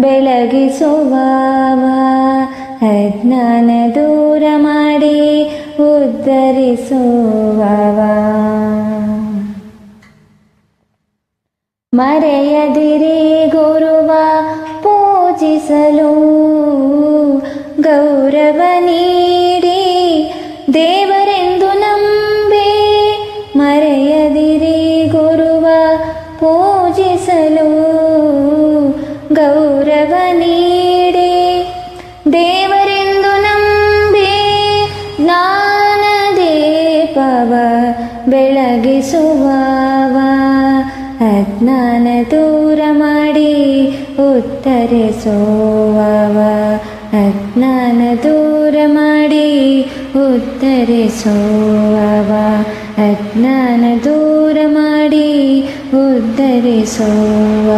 ಬೆಳಗಿಸುವವ ಅಜ್ಞಾನ ದೂರ ಮಾಡಿ ಉದ್ಧರಿಸುವವ. ಮರೆಯದಿರಿ ಗುರುವ, ಪೂಜಿಸಲು ಗೌರವ ನೀಡಿ. ದೇವರೆಂದು ನಂಬಿ ಮರೆಯದಿರಿ ಗುರುವ, ಪೂಜಿಸಲು ಗೌರವ ನೀಡಿ, ದೇವರೆಂದು ನಂಬಿ ಜ್ಞಾನ ದೀಪವ ಬೆಳಗಿಸುವವ. ಅಜ್ಞಾನ ದೂರ ಮಾಡಿ ಉತ್ತರಿಸುವವ. ಅಜ್ಞಾನ ದೂರ ಮಾಡಿ ಉತ್ತರಿಸುವವ. ಅಜ್ಞಾನ ದೂರ ಮಾಡಿ ಉದ್ಧರಿಸುವವ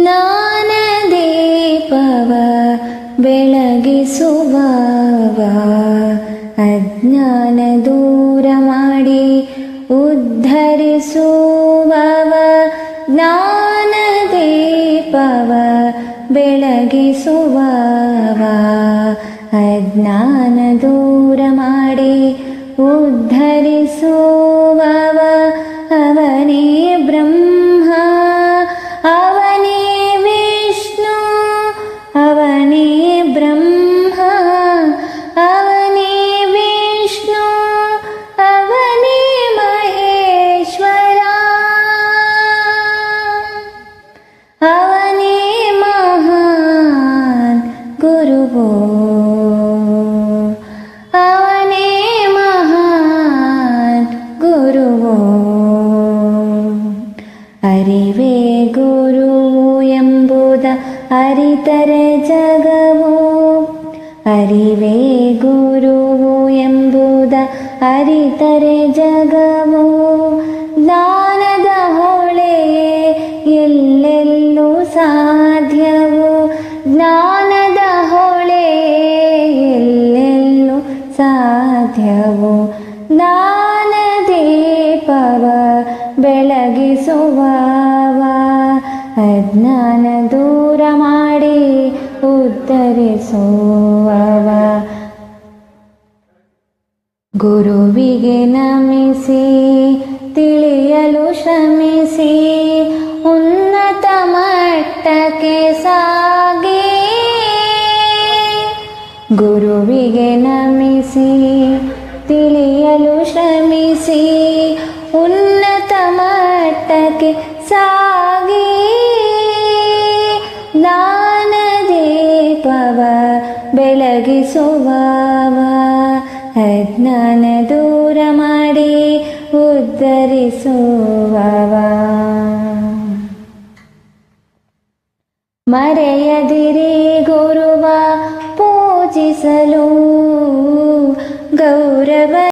ಜ್ಞಾನ ದೀಪವ ಬೆಳಗಿಸುವವ. ಅಜ್ಞಾನ ದೂರ ಮಾಡಿ ಉದ್ಧರಿಸುವವ. ಜ್ಞಾನ ದೀಪವ ಬೆಳಗಿಸುವವ. ಅಜ್ಞಾನ ದೂರ ಮಾಡಿ ಉದ್ಧರಿಸುವವ ಅರಿತರೆ ಜಗವು, ಅರಿವೇ ಗುರುವು ಎಂಬುದ ಅರಿತರೆ ಜಗವು. ಜ್ಞಾನದ ಹೊಳೆಯೇ ಎಲ್ಲೆಲ್ಲೂ ಸಾಧ್ಯವು. ಜ್ಞಾನದ ಹೊಳೆಯೇ ಎಲ್ಲೆಲ್ಲೂ ಸಾಧ್ಯವು. ಜ್ಞಾನ ದೀಪವ ಬೆಳಗಿಸುವವ, ಅಜ್ಞಾನ ಮಾಡಿ ಉತ್ತರಿಸುವವ. ಗುರುವಿಗೆ ನಮಿಸಿ, ತಿಳಿಯಲು ಶ್ರಮಿಸಿ, ಉನ್ನತ ಮಟ್ಟಕ್ಕೆ ಸಾಗಿ. ಗುರುವಿಗೆ ನಮಿಸಿ, ತಿಳಿಯಲು ಶ್ರಮಿಸಿ, ಉನ್ನತ ಮಟ್ಟಕ್ಕೆ ಸಾಗಿ. ಬೆಳಗಿಸುವವ ಅಜ್ಞಾನ ದೂರ ಮಾಡಿ ಉದ್ಧರಿಸುವವ. ಮರೆಯದಿರಿ ಗುರುವ ಪೂಜಿಸಲು ಗೌರವ